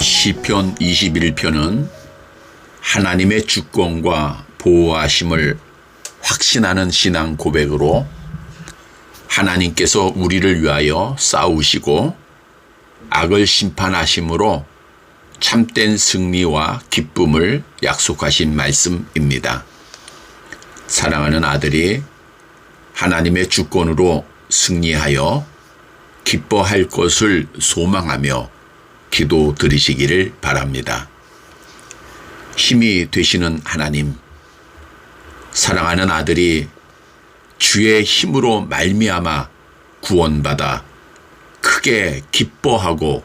시편 21편은 하나님의 주권과 보호하심을 확신하는 신앙 고백으로 하나님께서 우리를 위하여 싸우시고 악을 심판하심으로 참된 승리와 기쁨을 약속하신 말씀입니다. 사랑하는 아들이 하나님의 주권으로 승리하여 기뻐할 것을 소망하며 기도 드리시기를 바랍니다. 힘이 되시는 하나님, 사랑하는 아들이 주의 힘으로 말미암아 구원받아 크게 기뻐하고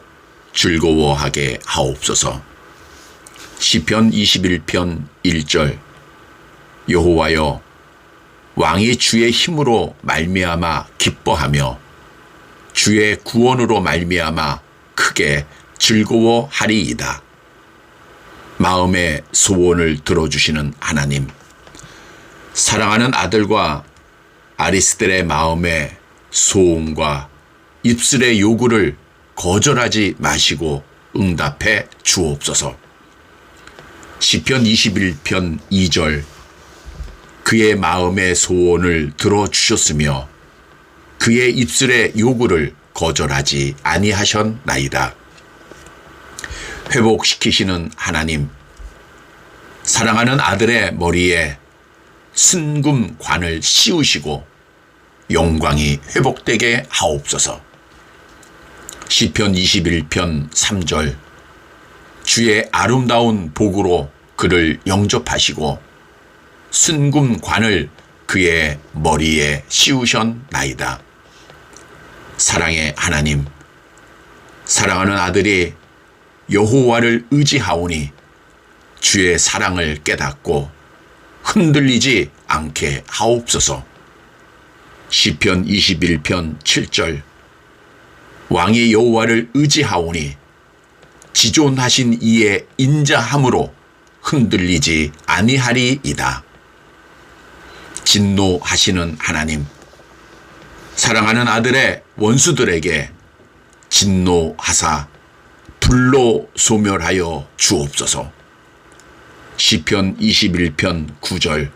즐거워하게 하옵소서. 시편 21편 1절 여호와여 왕이 주의 힘으로 말미암아 기뻐하며 주의 구원으로 말미암아 크게 즐거워하리이다. 마음의 소원을 들어주시는 하나님, 사랑하는 아들과 아리스텔의 마음의 소원과 입술의 요구를 거절하지 마시고 응답해 주옵소서. 시편 21편 2절 그의 마음의 소원을 들어주셨으며 그의 입술의 요구를 거절하지 아니하셨나이다. 회복시키시는 하나님, 사랑하는 아들의 머리에 순금관을 씌우시고 영광이 회복되게 하옵소서. 시편 21편 3절 주의 아름다운 복으로 그를 영접하시고 순금관을 그의 머리에 씌우셨나이다. 사랑의 하나님, 사랑하는 아들이 여호와를 의지하오니 주의 사랑을 깨닫고 흔들리지 않게 하옵소서. 시편 21편 7절 왕이 여호와를 의지하오니 지존하신 이의 인자함으로 흔들리지 아니하리이다. 진노하시는 하나님, 사랑하는 아들의 원수들에게 진노하사 불로 소멸하여 주옵소서. 시편 21편 9절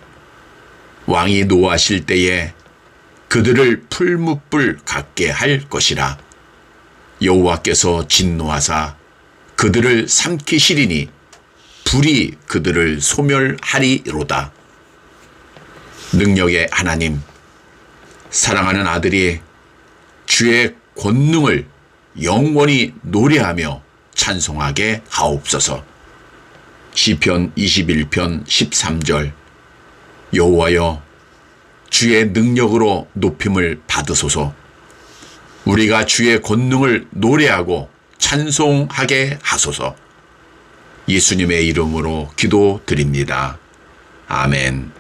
왕이 노하실 때에 그들을 풀무불 같게 할 것이라 여호와께서 진노하사 그들을 삼키시리니 불이 그들을 소멸하리로다. 능력의 하나님, 사랑하는 아들이 주의 권능을 영원히 노래하며 찬송하게 하옵소서. 시편 21편 13절 여호와여 주의 능력으로 높임을 받으소서. 우리가 주의 권능을 노래하고 찬송하게 하소서. 예수님의 이름으로 기도드립니다. 아멘.